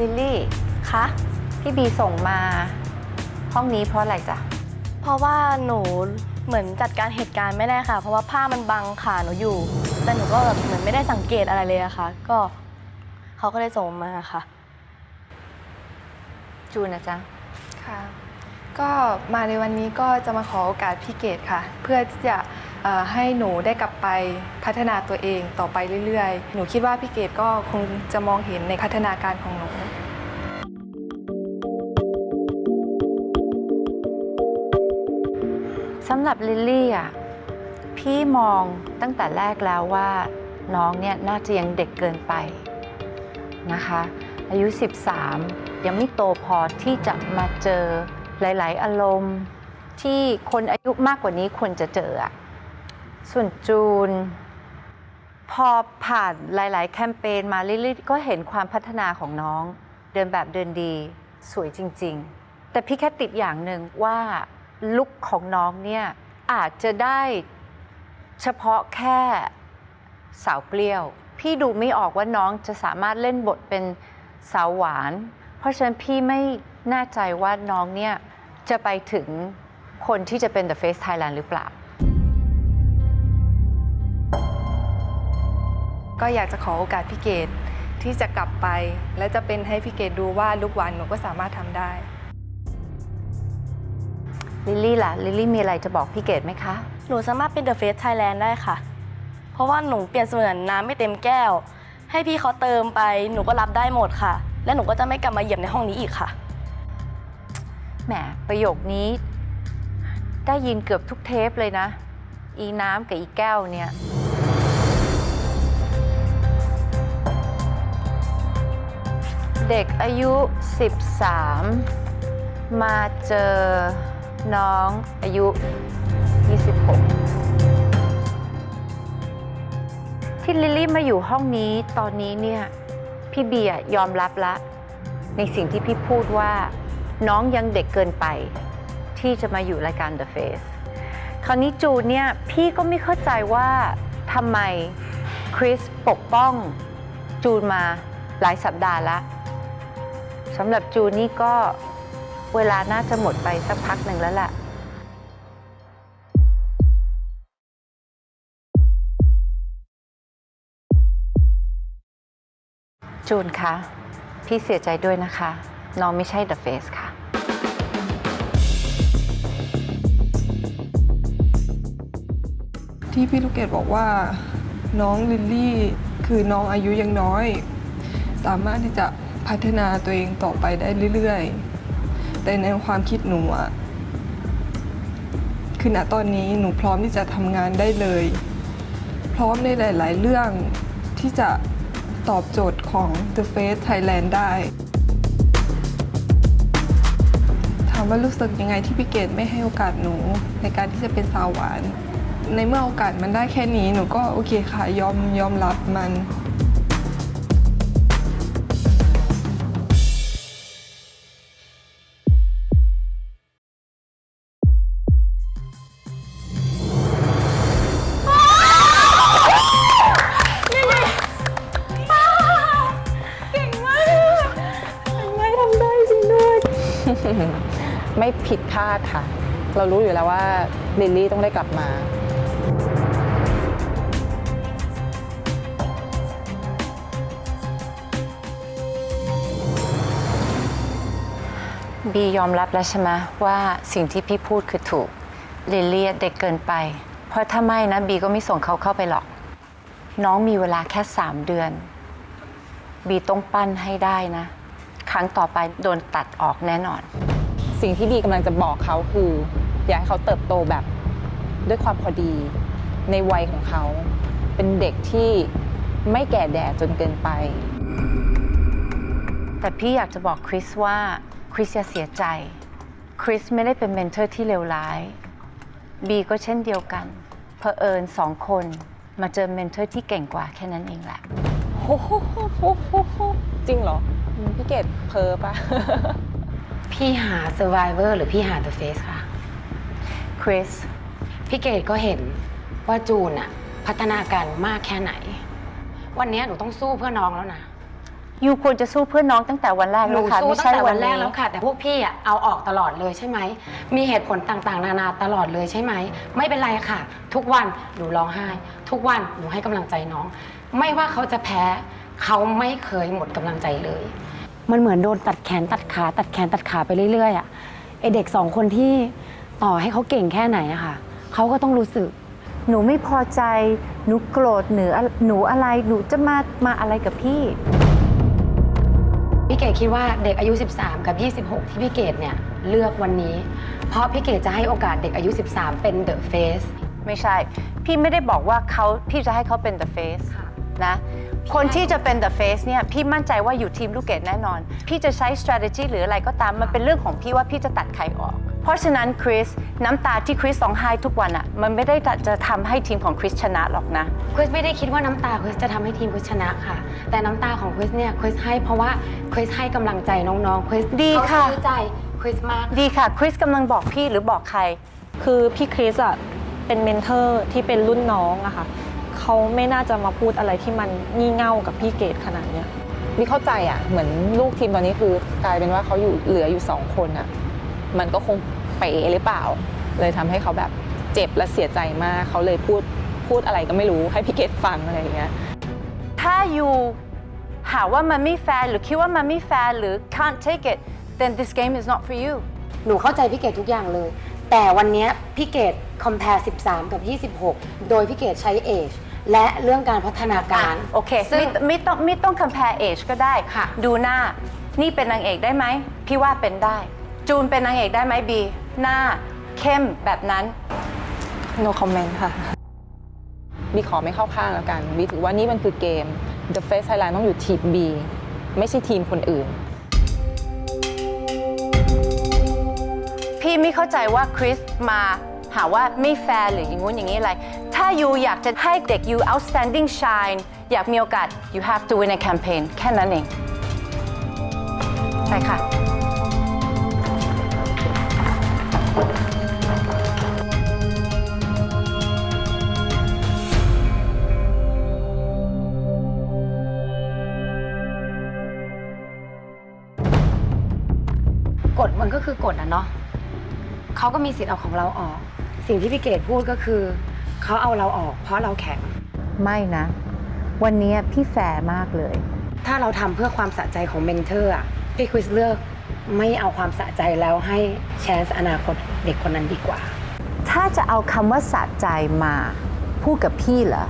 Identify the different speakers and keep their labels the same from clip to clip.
Speaker 1: บีส่งมาห้องนี้เพราะอะไรจ๊ะ
Speaker 2: เพราะว่าหนูเหมือนจัดการเหตุการณ์ไม่ได้ค่ะ เพราะว่าผ้ามันบังขาหนูอยู่ แต่หนูก็แบบเหมือนไม่ได้สังเกตอะไรเลยอะค่ะ ก็เขาก็เลยส่งมาค่ะ
Speaker 1: จูนนะจ๊ะ
Speaker 3: ค่ะ ก็มาในวันนี้ก็จะมาขอโอกาสพี่เกดค่ะ เพื่อที่จะเอ่อ ให้หนูได้กลับไปพัฒนาตัวเองต่อไปเรื่อยๆ หนูคิดว่าพี่เกดก็คงจะมองเห็นในพัฒนาการของหนู
Speaker 1: สำหรับลิลลี่อะพี่มองตั้งแต่แรกแล้วว่าน้องเนี่ยน่าจะยังเด็กเกินไปนะคะ อายุ 13 ยังไม่โตพอที่จะมาเจอหลาย ๆ อารมณ์ที่คนอายุมากกว่านี้ควรจะเจออะ ส่วนจูน พอผ่านหลาย ๆ แคมเปญมาลิลลี่ก็เห็นความพัฒนาของน้อง เดินแบบเดินดี สวยจริง ๆ แต่พี่แค่ติดอย่างหนึ่งว่าลุคของน้องเนี่ยอาจจะได้เฉพาะแค่สาวเปรี้ยว พี่ดูไม่ออกว่าน้องจะสามารถเล่นบทเป็นสาวหวาน เพราะฉะนั้นพี่ไม่แน่ใจว่าน้องเนี่ยจะไปถึงคนที่จะเป็น The Face Thailand หรือเปล่า
Speaker 3: ก็อยากจะขอโอกาสพี่เกดที่จะกลับไป และจะเป็นให้พี่เกดดูว่าลูกหวานหนูก็สามารถทำได้
Speaker 1: ลิลลี่ล่ะ ลิลลี่มีอะไรจะบอกพี่เกดไหมคะ
Speaker 2: หนูสามารถเป็น The Face Thailand ได้ค่ะ เพราะว่าหนูเปลี่ยนเสมือนน้ำไม่เต็มแก้ว ให้พี่เขาเติมไป หนูก็รับได้หมดค่ะ และหนูก็จะไม่กลับมาเหยียบในห้องนี้อีกค่ะ
Speaker 1: แหม ประโยคนี้ ได้ยินเกือบทุกเทปเลยนะ อีน้ำกับอีแก้วเนี่ย เด็กอายุ 13 มาเจอน้องอายุ 26 ที่ลิลลี่มาอยู่ห้องนี้ตอนนี้เนี่ย พี่เบียร์ยอมรับละ ในสิ่งที่พี่พูดว่าน้องยังเด็กเกินไป ที่จะมาอยู่รายการ The Face คราวนี้จูเนี่ย พี่ก็ไม่เข้าใจว่าทำไมคริสปกป้องจูนมาหลายสัปดาห์ละ สำหรับจูนนี่ก็เวลาน่าจะหมดไปสักพักหนึ่งแล้วล่ะจูนคะ พี่เสียใจด้วยนะคะ น้องไม่ใช่ The Face ค่ะ
Speaker 4: ที่พี่ลูกเกดบอกว่าน้องลิลลี่คือน้องอายุยังน้อย สามารถที่จะ พัฒนาตัวเองต่อไปได้เรื่อยๆ แต่ในความคิดหนูอะคือณตอนนี้หนูพร้อมที่จะทำงานได้เลย พร้อมในหลาย ๆ เรื่องที่จะตอบโจทย์ของ The Face Thailand ได้ถามว่ารู้สึกยังไงที่พี่เกดไม่ให้โอกาสหนูในการที่จะเป็นสาวหวาน ในเมื่อโอกาสมันได้แค่นี้หนูก็โอเคค่ะยอมยอมรับมัน
Speaker 5: ไม่ผิดคาดค่ะ เรารู้อยู่แล้วว่าลิลลี่ต้องได้กลับมา
Speaker 1: บียอมรับแล้วใช่ไหมว่าสิ่งที่พี่พูดคือถูกลิลลี่เด็กเกินไป เพราะถ้าไม่นะบีก็ไม่ส่งเขาเข้าไปหรอก น้องมีเวลาแค่สามเดือน บีต้องปั้นให้ได้นะ ครั้งต่อไปโดนตัดออกแน่นอน
Speaker 5: สิ่งที่บีกำลังจะบอกเขาคือ อยากให้เขาเติบโตแบบด้วยความพอดีในวัยของเขา เป็นเด็กที่ไม่แก่แดดจนเกินไป
Speaker 1: แต่พี่อยากจะบอกคริสว่า คริสอย่าเสียใจ คริสไม่ได้เป็นเมนเทอร์ที่เลวร้าย บีก็เช่นเดียวกันเผอิญสองคนมาเจอเมนเทอร์ที่เก่งกว่าแค่นั้นเองแหละ
Speaker 5: โอ้โหจริงเหรออืม พี่เกดเพ้อปะ
Speaker 6: พี่หา Survivor หรือพี่หา The Face ค่ะ
Speaker 1: คริส
Speaker 6: พี่เกดก็เห็นว่าจูนอะพัฒนาการมากแค่ไหน วันนี้หนูต้องสู้เพื่อน้องแล้วนะ
Speaker 1: ยูควรจะสู้เพื่อนน้องตั้งแต่วันแรก
Speaker 6: ห
Speaker 1: แล้
Speaker 6: นู
Speaker 1: วค่ะ
Speaker 6: สู้
Speaker 1: ไม่
Speaker 6: ตั้ง
Speaker 1: ใช่
Speaker 6: แต่
Speaker 1: วั
Speaker 6: วันนแร
Speaker 1: นี้
Speaker 6: กแล้วค่ะ แต่พวกพี่อะเอาออกตลอดเลยใช่ไหม มีเหตุผลต่างๆ นานาตลอดเลยใช่ไหม ไม่เป็นไรค่ะ ทุกวันหนูร้องไห้ ทุกวันหนูให้กำลังใจน้อง ไม่ว่าเขาจะแพ้เขาไม่เคยหมดกำลังใจเลย มันเหมือนโดนตัดแขนตัดขา ตัดแขนตัดขาไปเรื่อยๆอะไอเด็กสองคนที่ต่อให้เขาเก่งแค่ไหนอะค่ะเขาก็ต้องรู้สึก
Speaker 1: หนูไม่พอใจ หนูโกรธหนูอะหนูอะไร หนูจะมา มาอะไรกับพี่
Speaker 6: พี่เกดคิดว่าเด็กอายุ 13 กับ 26 ที่พี่เกดเนี่ยเลือกวันนี้ เพราะพี่เกดจะให้โอกาสเด็กอายุ 13 เป็นเดอะเฟส
Speaker 1: ไม่ใช่ พี่ไม่ได้บอกว่าเขาพี่จะให้เขาเป็น the face นะ คนที่จะเป็น the face เนี่ยพี่มั่นใจว่าอยู่ทีมลูกเกดแน่นอน พี่จะใช้ strategy หรืออะไรก็ตาม มันเป็นเรื่องของพี่ว่าพี่จะตัดใครออก เพราะฉะนั้นคริสน้ำตาที่คริสร้องไห้ทุกวันอะมันไม่ได้จะทำให้ทีมของคริสชนะหรอกนะ
Speaker 6: คริสไม่ได้คิดว่าน้ำตาคริสจะทำให้ทีมคริสชนะค่ะ แต่น้ำตาของคริสเนี่ยคริสให้เพราะว่าคริสให้กำลังใจน้องๆคริส
Speaker 1: ดี
Speaker 6: เขา
Speaker 1: ค่ะ
Speaker 6: ซื้อใจคริสมาก
Speaker 1: ดีค่ะคริสกำลังบอกพี่หรือบอกใคร
Speaker 7: คือพี่คริสอะเป็นเมนเทอร์ที่เป็นรุ่นน้องอะค่ะ เขาไม่น่าจะมาพูดอะไรที่มันงี่เง่ากับพี่เกดขนาดเนี้ย
Speaker 5: มีเข้าใจอะ เหมือนลูกทีมตอนนี้คือกลายเป็นว่าเขาอยู่เหลืออยู่สองคนอะ มันก็คงเป๋หรือเปล่า เลยทำให้เขาแบบเจ็บและเสียใจมากเขาเลยพูดพูดอะไรก็ไม่รู้ให้พี่เกดฟังอะไรอย่างเงี้ย
Speaker 1: ถ้าอยู่หาว่ามันไม่แฟร์หรือคิดว่ามันไม่แฟร์หรือ can't take it then this game is not for you
Speaker 6: หนูเข้าใจพี่เกดทุกอย่างเลย แต่วันเนี้ยพี่เกด compare 13 กับ 26 โดยพี่เกดใช้ age และเรื่องการพัฒนาการ
Speaker 1: โอเค
Speaker 6: ซึ่ง
Speaker 1: ไม่ไม่ต้องไม่ต้อง compare age ก็ได้
Speaker 6: ค่ะ
Speaker 1: ดูหน้า นี่เป็นนางเอกได้ไหม พี่ว่าเป็นได้ จูนเป็นนางเอกได้ไหมบี หน้าเข้มแบบนั้น
Speaker 7: no comment ค่ะ
Speaker 5: บีขอไม่เข้าข้างแล้วกัน บีถือว่านี่มันคือเกม The Face Thailand ต้องอยู่ทีม B ไม่ใช่ทีมคนอื่น
Speaker 1: พี่ไม่เข้าใจว่าคริสมา หาว่าไม่แฟร์หรืออย่างงู้นอย่างนี้อะไร ถ้ายูอยากจะให้เด็กยู outstanding shine อยากมีโอกาส you have to win a campaign แค่นั้นเองไปค่ะ
Speaker 6: กฎมันก็คือกฎอะเนาะเขาก็มีสิทธิ์เอาของเราออก สิ่งที่พี่เกดพูดก็คือเขาเอาเราออก เพราะเราแข็ง
Speaker 1: ไม่นะ วันนี้พี่แฟร์มากเลย
Speaker 6: ถ้าเราทำเพื่อความสะใจของเมนเทอร์อะพี่คริสเลือกไม่เอาความสะใจแล้วให้แชนส์อนาคตเด็กคนนั้นดีกว่า
Speaker 1: ถ้าจะเอาคำว่าสะใจมาพูดกับพี่เหรอ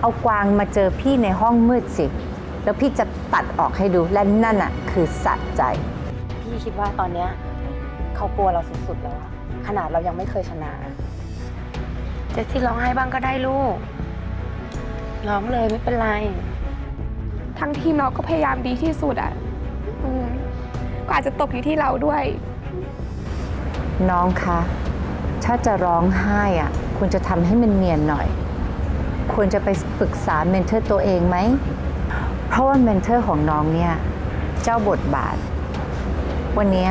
Speaker 1: เอากวางมาเจอพี่ในห้องมืดสิ แล้วพี่จะตัดออกให้ดูและนั่นอะคือสะใจ
Speaker 6: พี่คิดว่าตอนเนี้ยเขากลัวเราสุดๆแล้วอะขนาดเรายังไม่เคยชนะ เจสซี่ร้องไห้บ้างก็ได้ลูก ร้องเลยไม่เป็นไร
Speaker 8: ทั้งทีมเราก็พยายามดีที่สุดอะอืมก็อาจจะตกอยู่ที่เราด้วย
Speaker 1: น้องคะ ถ้าจะร้องไห้อะควรจะทำให้มันเนียนหน่อย ควรจะไปปรึกษาเมนเทอร์ตัวเองไหม เพราะว่าเมนเทอร์ของน้องเนี่ย เจ้าบทบาท วันเนี้ย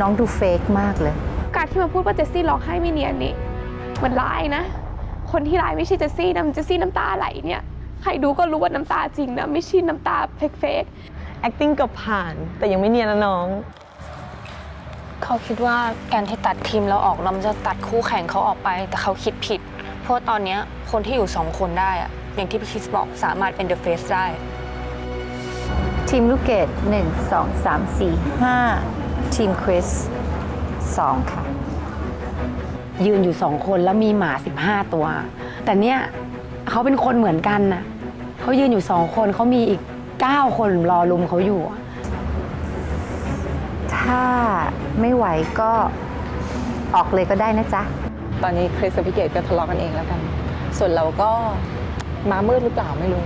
Speaker 1: น้องดูเฟกมากเลย
Speaker 8: การที่มาพูดว่าเจสซี่ร้องไห้ไม่เนียนนี่ มันร้ายนะ คนที่ร้ายไม่ใช่เจสซี่นะมันเจสซี่น้ำตาไหลเนี่ย ใครดูก็รู้ว่าน้ำตาจริงนะ ไม่ใช่น้ำตาเฟก
Speaker 7: acting เกับผ่านแต่ยังไม่เนียนนะน้อง
Speaker 2: เขาคิดว่าการที่ตัดทีมเราออกเรามันจะตัดคู่แข่งเขาออกไป แต่เขาคิดผิด เพราะตอนเนี้ยคนที่อยู่สองคนได้อะอย่างที่พี่คริสบอกสามารถเป็นเดอะเฟสได้
Speaker 1: ทีมลูกเกด1 2 3 4 5 ทีมคริส2ค่ะ
Speaker 6: ยืนอยู่สองคนแล้วมีหมา 15 ตัว แต่เนี่ยเขาเป็นคนเหมือนกันน่ะเขายืนอยู่สองคนเขามีอีก 9 คนรอลุมเขาอยู่อะ
Speaker 1: ถ้าไม่ไหวก็ออกเลยก็ได้นะจ๊ะ
Speaker 5: ตอนนี้คริสกับพี่เกดก็ทะเลาะกันเองแล้วกัน ส่วนเราก็มามืดหรือเปล่าไม่รู้